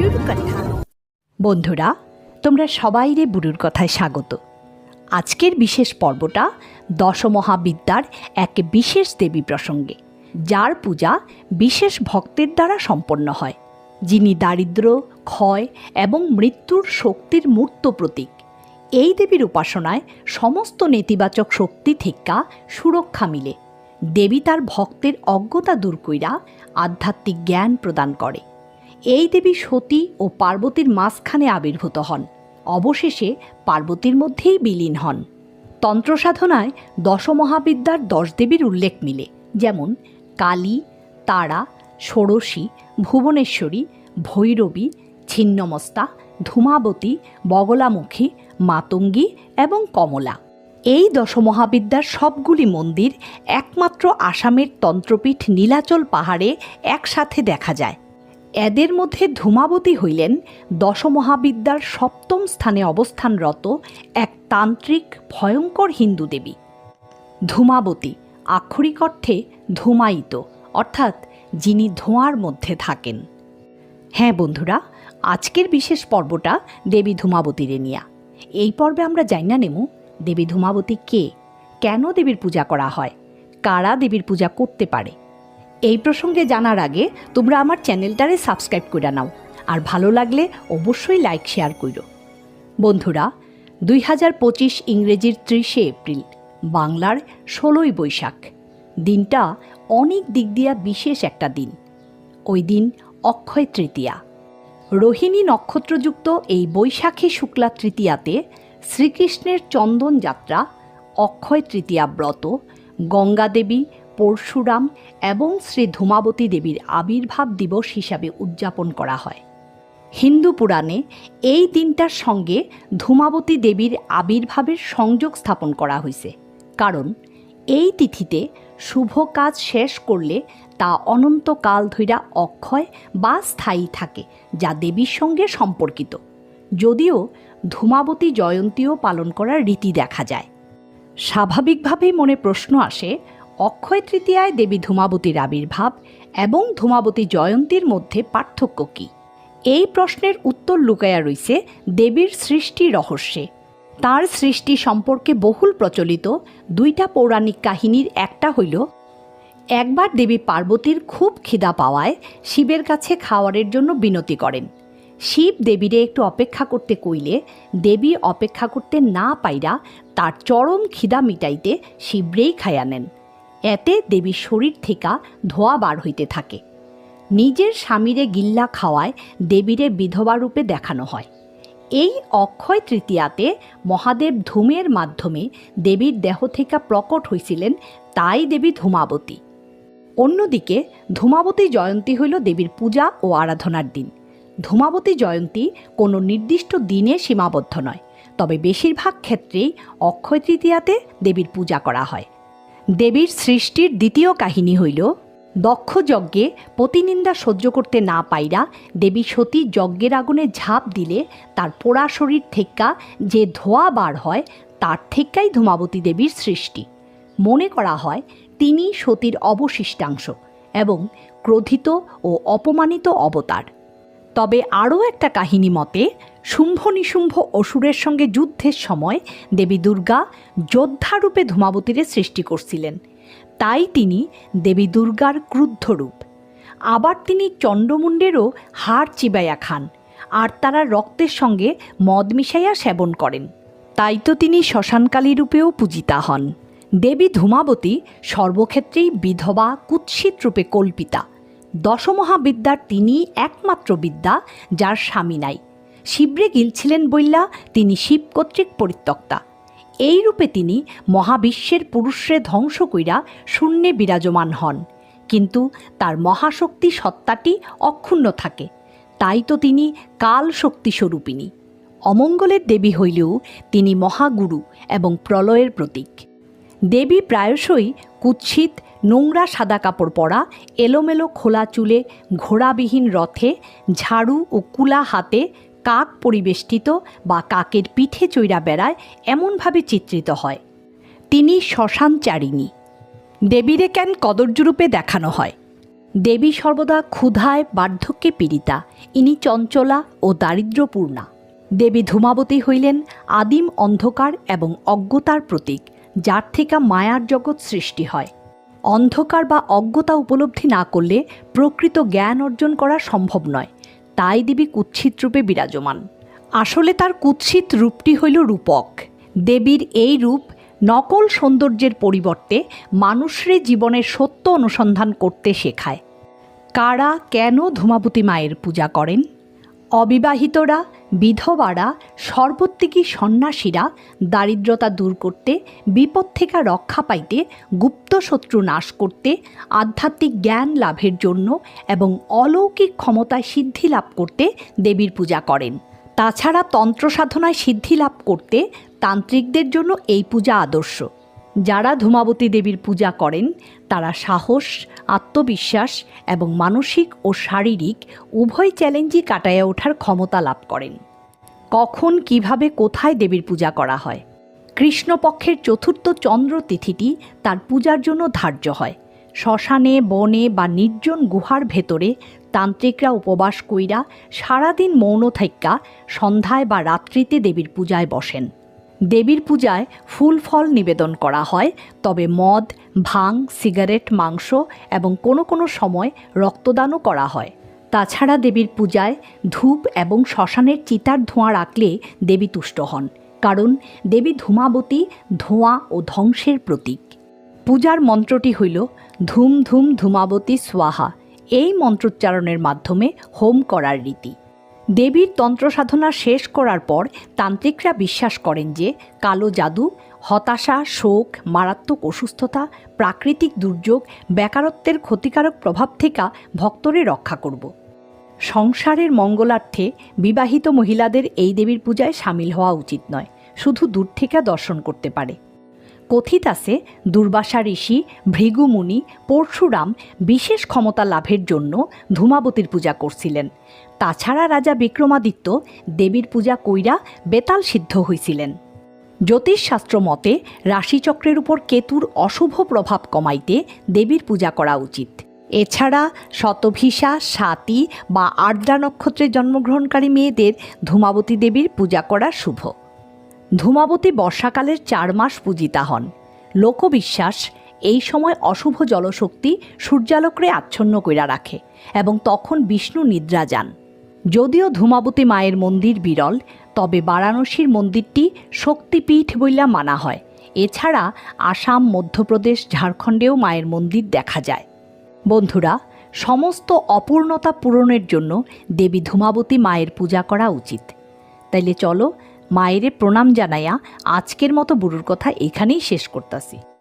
বুড়ুর কথা। বন্ধুরা, তোমরা সবাই রে বুড়ুর কথায় স্বাগত। আজকের বিশেষ পর্বটা দশমহাবিদ্যার এক বিশেষ দেবী প্রসঙ্গে, যার পূজা বিশেষ ভক্তের দ্বারা সম্পন্ন হয়, যিনি দারিদ্র, ক্ষয় এবং মৃত্যুর শক্তির মূর্ত প্রতীক। এই দেবীর উপাসনায় সমস্ত নেতিবাচক শক্তি থেক্কা সুরক্ষা মিলে, দেবী তার ভক্তের অজ্ঞতা দূর কইরা আধ্যাত্মিক জ্ঞান প্রদান করে। এই দেবী সতী ও পার্বতীর মাঝখানে আবির্ভূত হন। অবশেষে পার্বতীর মধ্যেই বিলীন হন। তন্ত্র সাধনায় দশমহাবিদ্যার দশ দেবীর উল্লেখ মিলে, যেমন কালী, তারা, ষোড়শী, ভুবনেশ্বরী, ভৈরবী, ছিন্নমস্তা, ধূমাবতী, বগলামুখী, মাতঙ্গী এবং কমলা। এই দশমহাবিদ্যার সবগুলি মন্দির একমাত্র আসামের তন্ত্রপীঠ নীলাচল পাহাড়ে একসাথে দেখা যায়। এদের মধ্যে ধূমাবতী হইলেন দশমহাবিদ্যার সপ্তম স্থানে অবস্থানরত এক তান্ত্রিক ভয়ঙ্কর হিন্দু দেবী। ধূমাবতী আক্ষরিক অর্থে ধূমায়িত, অর্থাৎ যিনি ধোঁয়ার মধ্যে থাকেন। হ্যাঁ বন্ধুরা, আজকের বিশেষ পর্বটা দেবী ধূমাবতীরে নিয়া। এই পর্বে আমরা জানি না নেমু, দেবী ধূমাবতী কে? কেন দেবীর পূজা করা হয়? কারা দেবীর পূজা করতে পারে? এই প্রসঙ্গে জানার আগে তোমরা আমার চ্যানেলটারে সাবস্ক্রাইব করে নাও। আর ভালো লাগলে অবশ্যই লাইক, শেয়ার করো বন্ধুরা, দুই হাজার পঁচিশ ইংরেজির ত্রিশে এপ্রিল, বাংলার ষোলোই বৈশাখ। দিনটা অনেক দিক দিয়া বিশেষ একটা দিন। ওই দিন অক্ষয় তৃতীয়া। রোহিণী নক্ষত্রযুক্ত এই বৈশাখী শুক্লা তৃতীয়াতে শ্রীকৃষ্ণের চন্দন যাত্রা, অক্ষয় তৃতীয়া ব্রত, গঙ্গা দেবী পরশুরাম এবং শ্রী ধূমাবতী দেবীর আবির্ভাব দিবস হিসাবে উদযাপন করা হয়। হিন্দু পুরাণে এই দিনটার সঙ্গে ধূমাবতী দেবীর আবির্ভাবের সংযোগ স্থাপন করা হয়েছে কারণ এই তিথিতে শুভ কাজ শেষ করলে তা অনন্তকাল ধইরা অক্ষয় বা স্থায়ী থাকে, যা দেবীর সঙ্গে সম্পর্কিত। যদিও ধূমাবতী জয়ন্তীও পালন করার রীতি দেখা যায়। স্বাভাবিকভাবেই মনে প্রশ্ন আসে অক্ষয় তৃতীয়ায় দেবী ধূমাবতীর আবির্ভাব এবং ধূমাবতী জয়ন্তীর মধ্যে পার্থক্য কী? এই প্রশ্নের উত্তর লুকায়া রইছে দেবীর সৃষ্টি রহস্যে। তার সৃষ্টি সম্পর্কে বহুল প্রচলিত দুইটা পৌরাণিক কাহিনীর একটা হইল, একবার দেবী পার্বতীর খুব খিদা পাওয়ায় শিবের কাছে খাওয়ারের জন্য বিনতি করেন। শিব দেবীরে একটু অপেক্ষা করতে কইলে দেবী অপেক্ষা করতে না পাইরা তার চরম খিদা মিটাইতে শিবরেই খাইয়া নেন। এতে দেবীর শরীর থেকে ধোয়া বার হইতে থাকে। নিজের স্বামীরে গিল্লা খাওয়ায় দেবীরে বিধবা রূপে দেখানো হয়। এই অক্ষয় তৃতীয়াতে মহাদেব ধূমের মাধ্যমে দেবীর দেহ থেকে প্রকট হয়েছিলেন তাই দেবী ধূমাবতী। অন্যদিকে ধূমাবতী জয়ন্তী হইল দেবীর পূজা ও আরাধনার দিন। ধূমাবতী জয়ন্তী কোনো নির্দিষ্ট দিনে সীমাবদ্ধ নয়, তবে বেশিরভাগ ক্ষেত্রেই অক্ষয় তৃতীয়াতে দেবীর পূজা করা হয়। দেবীর সৃষ্টির দ্বিতীয় কাহিনী হইল, দক্ষ যজ্ঞে প্রতিনিন্দা সহ্য করতে না পাইরা দেবী সতী যজ্ঞের আগুনে ঝাঁপ দিলে তার পোড়া শরীর থেক্কা যে ধোয়া বার হয়, তার থেক্কাই ধূমাবতী দেবীর সৃষ্টি। মনে করা হয় তিনি সতীর অবশিষ্টাংশ এবং ক্রোধিত ও অপমানিত অবতার। তবে আরও একটা কাহিনী মতে শুম্ভ নিশুম্ভ অসুরের সঙ্গে যুদ্ধের সময় দেবী দুর্গা যোদ্ধারূপে ধূমাবতীরে সৃষ্টি করছিলেন। তাই তিনি দেবী দুর্গার ক্রুদ্ধরূপ আবার তিনি চণ্ডমুণ্ডেরও হাড় চিবাইয়া খান, আর তারা রক্তের সঙ্গে মদ মিশাইয়া সেবন করেন। তাই তো তিনি শ্মশানকালী রূপেও পূজিতা হন। দেবী ধূমাবতী সর্বক্ষেত্রেই বিধবা কুৎসিত রূপে কল্পিতা। দশমহাবিদ্যার তিনি একমাত্র বিদ্যা যার স্বামী নাই। শিবরে গিলছিলেন বইল্লা তিনি শিব কর্তৃক পরিত্যক্তা। এই রূপে তিনি মহাবিশ্বের পুরুষরে ধ্বংস কইরা শূন্যে বিরাজমান হন। কিন্তু তার মহাশক্তি সত্তাটি অক্ষুণ্ণ থাকে। তাই তো তিনি কাল শক্তি স্বরূপিণী অমঙ্গলের দেবী হইলেও তিনি মহাগুরু এবং প্রলয়ের প্রতীক। দেবী প্রায়শই কুৎসিত নোংরা সাদা কাপড় পরা, এলোমেলো খোলা চুলে ঘোড়াবিহীন রথে, ঝাড়ু ও কুলা হাতে কাক পরিবেষ্টিত বা কাকের পিঠে চৈরা বেড়ায় এমনভাবে চিত্রিত হয়। তিনি শ্মশানচারিণী দেবীরে কেন কদর্যরূপে দেখানো হয়? দেবী সর্বদা ক্ষুধায় বার্ধক্যে পীড়িতা, ইনি চঞ্চলা ও দারিদ্র্যপূর্ণা। দেবী ধূমাবতী হইলেন আদিম অন্ধকার এবং অজ্ঞতার প্রতীক, যার থেকে মায়ার জগৎ সৃষ্টি হয়। অন্ধকার বা অজ্ঞতা উপলব্ধি না করলে প্রকৃত জ্ঞান অর্জন করা সম্ভব নয়। তাই দেবী কুৎসিত রূপে বিরাজমান। আসলে তার কুৎসিত রূপটি হইল রূপক। দেবীর এই রূপ নকল সৌন্দর্যের পরিবর্তে মানুষের জীবনের সত্য অনুসন্ধান করতে শেখায়। কারা, কেন ধূমাবতী মায়ের পূজা করেন? অবিবাহিতরা, বিধবারা সর্বত্রিকী সন্ন্যাসীরা দারিদ্রতা দূর করতে, বিপদ থেকে রক্ষা পাইতে, গুপ্ত শত্রু নাশ করতে, আধ্যাত্মিক জ্ঞান লাভের জন্য এবং অলৌকিক ক্ষমতায় সিদ্ধি লাভ করতে দেবীর পূজা করেন। তাছাড়া তন্ত্র সাধনায় সিদ্ধি লাভ করতে তান্ত্রিকদের জন্য এই পূজা আদর্শ। যারা ধূমাবতী দেবীর পূজা করেন, তারা সাহস, আত্মবিশ্বাস এবং মানসিক ও শারীরিক উভয় চ্যালেঞ্জই কাটাইয়া ওঠার ক্ষমতা লাভ করেন। কখন, কীভাবে, কোথায় দেবীর পূজা করা হয়? কৃষ্ণপক্ষের চতুর্থ চন্দ্র তিথিটি তার পূজার জন্য ধার্য হয়। শ্মশানে, বনে বা নির্জন গুহার ভেতরে তান্ত্রিকরা উপবাস কইরা সারাদিন মৌন থাইক্কা সন্ধ্যায় বা রাত্রিতে দেবীর পূজায় বসেন। দেবীর পূজায় ফুল ফল নিবেদন করা হয়, তবে মদ, ভাং, সিগারেট, মাংস এবং কোনো কোনো সময় রক্তদানও করা হয়। তাছাড়া দেবীর পূজায় ধূপ এবং শ্মশানের চিতার ধোঁয়া রাখলে দেবী তুষ্ট হন, কারণ দেবী ধূমাবতী, ধোঁয়া ও ধ্বংসের প্রতীক। পূজার মন্ত্রটি হইল, ধুম ধুম ধূমাবতী স্বাহা। এই মন্ত্রোচ্চারণের মাধ্যমে হোম করার রীতি। দেবীর তন্ত্র সাধনা শেষ করার পর তান্ত্রিকরা বিশ্বাস করেন যে কালো জাদু, হতাশা, শোক, মারাত্মক অসুস্থতা, প্রাকৃতিক দুর্যোগ, বেকারত্বের ক্ষতিকারক প্রভাব থেকে ভক্তরে রক্ষা করব। সংসারের মঙ্গলার্থে বিবাহিত মহিলাদের এই দেবীর পূজায় সামিল হওয়া উচিত নয়, শুধু দূর থেকে দর্শন করতে পারে। কথিত আছে, দুর্বাসা ঋষি, ভৃগুমুনি, পরশুরাম বিশেষ ক্ষমতা লাভের জন্য ধূমাবতীর পূজা করছিলেন। তাছাড়া রাজা বিক্রমাদিত্য দেবীর পূজা কইরা বেতাল সিদ্ধ হইছিলেন। জ্যোতিষশাস্ত্র মতে, রাশিচক্রের উপর কেতুর অশুভ প্রভাব কমাইতে দেবীর পূজা করা উচিত। এছাড়া শতভিসা, সাতি বা আর্দ্রা নক্ষত্রে জন্মগ্রহণকারী মেয়েদের ধূমাবতী দেবীর পূজা করা শুভ। ধূমাবতী বর্ষাকালের চার মাস পূজিতা হন। লোকবিশ্বাস এই সময় অশুভ জলশক্তি সূর্যালোকরে আচ্ছন্ন কইরা রাখে এবং তখন বিষ্ণু নিদ্রা যান। যদিও ধূমাবতী মায়ের মন্দির বিরল, তবে বারাণসীর মন্দিরটি শক্তিপীঠ বইলা মানা হয়। এছাড়া আসাম, মধ্যপ্রদেশ, ঝাড়খণ্ডেও মায়ের মন্দির দেখা যায়। বন্ধুরা, সমস্ত অপূর্ণতা পূরণের জন্য দেবী ধূমাবতী মায়ের পূজা করা উচিত। তাইলে চলো মায়েরে প্রণাম জানাইয়া আজকের মতো বুড়োর কথা এখানেই শেষ করতাছি।